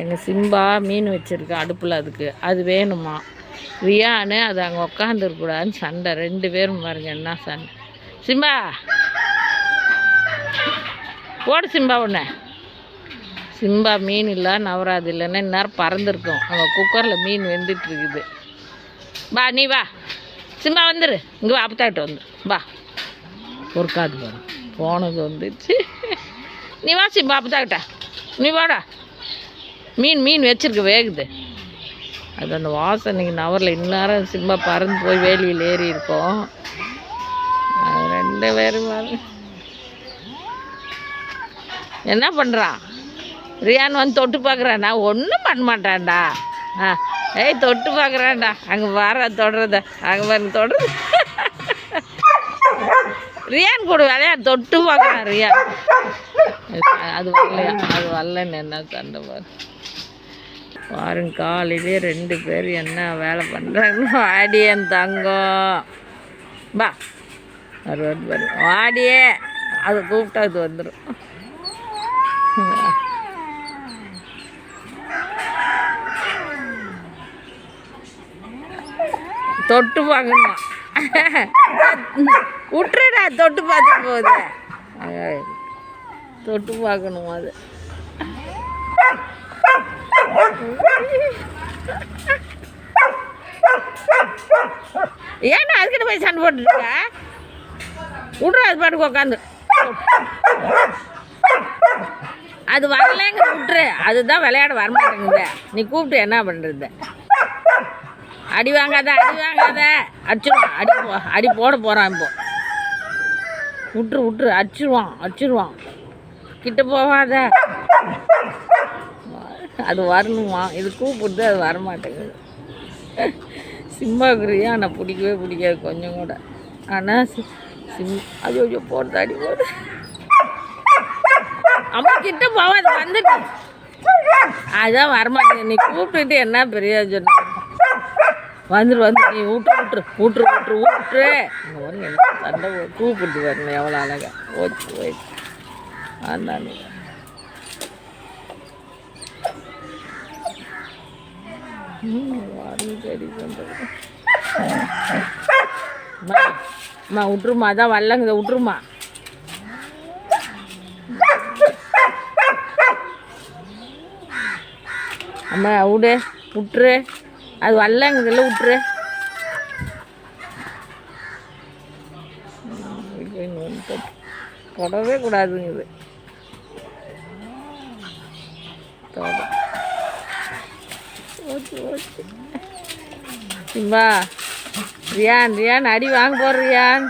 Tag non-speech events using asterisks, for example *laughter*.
எங்கள் சிம்பா மீன் வச்சுருக்கு அடுப்பில் அதுக்கு. அது வேணுமா? ரியானு அது அங்கே உக்காந்துருக்கூடாதுன்னு சண்டை. ரெண்டு பேரும் பாருங்க என்ன சண்டை. சிம்பா! போடு சிம்பா ஒன்று சிம்பா மீன் இல்லை நவராது இல்லைன்னா இந்நேரம் பறந்துருக்கும். அங்கே குக்கரில் மீன் வெந்துட்டுருக்குது. வா நீ வா. சிம்பா வந்துரு. இங்கே வா அப்பத்தாக்கிட்ட வந்துரு. வா பொறுக்காது பாரு. போனது வந்துச்சு. நீ வா சிம்பா அப்பத்தாக்கிட்ட நீ வாடா. மீன் மீன் வச்சிருக்க வேகுது. அது அந்த வாசனைக்கு நவரில் இந்நேரம் சிம்மா பறந்து போய் வேலியில் ஏறி இருக்கோம் அது ரெண்டு பேரும் என்ன பண்ணுறான் ரியான் வந்து தொட்டு பார்க்குறாண்டா ஒன்றும் பண்ண மாட்டான்டா. ஆ ஏய் தொட்டு பார்க்குறான்டா அங்கே வர தொடுறத. அங்கே பாருங்க தொடுறது. ரியான் கூட விளையாடு தொட்டு பார்க்குறான் ரியான். அது வரலையா? அது வரலன்னு என்ன சண்டை பாரு. பாருங்க காலையிலே ரெண்டு பேர் என்ன வேலை பண்ணுறாங்க ஆடியன் தங்கம். பா வருவார் பாரு. வாடியே அதை கூப்பிட்டா அது வந்துடும் தொட்டு பார்க்கணுமா? *laughs* விட்டுறடா தொட்டு பார்த்து போகுது. தொட்டு பார்க்கணும் அது. ஏன்னா அதுக்கிட்ட போய் சண்டை போட்டுருக்க விட்ற அது பாட்டுக்கு உட்காந்து அது வரலைங்க விட்டுரு அதுதான் விளையாட வரமாட்டேங்குது. நீ கூப்பிட்டு என்ன பண்ணுறது அடி வாங்காத அடி வாங்காத. அடிச்சிருவான் அடி போ அடி போட போகிறான் இப்போ. விட்டுரு விட்டுரு அடிச்சிருவான் அடிச்சிருவான். கிட்ட போகாத. அது வரணுமா? இது கூப்பிடுது அது வரமாட்டேங்குது. சிம்மாக்குரியா ஆனால் பிடிக்கவே பிடிக்காது கொஞ்சம் கூட. ஆனால் சி சிம் ஐயோ ஐயோ போடுறது அடி போடு அம்மா கிட்ட போவாது வந்துட்டு அதான் வரமாட்டேங்குது. நீ கூப்பிட்டுட்டு என்ன பிரயோஜனம் வந்துரு வந்து நீ விட்டு விட்டுரு விட்டுரு விட்டுரு விட்டுரு இங்கே வந்து என்ன சண்டை கூப்பிட்டு வரணும் எவ்வளோ அழகா. ஓச்சு ஓச்சு. அந்தாண்டி சரி பண்ணுறது அம்மா விட்டுருமா அதான் வரலங்க விட்டுருமா அம்மா விடு விட்டுரு அது வரலங்கிறதுல விட்டுரு. தொடவே கூடாதுங்குது. சிம்பா ரியான் ரியான் அடி வாங்க போடுறியான்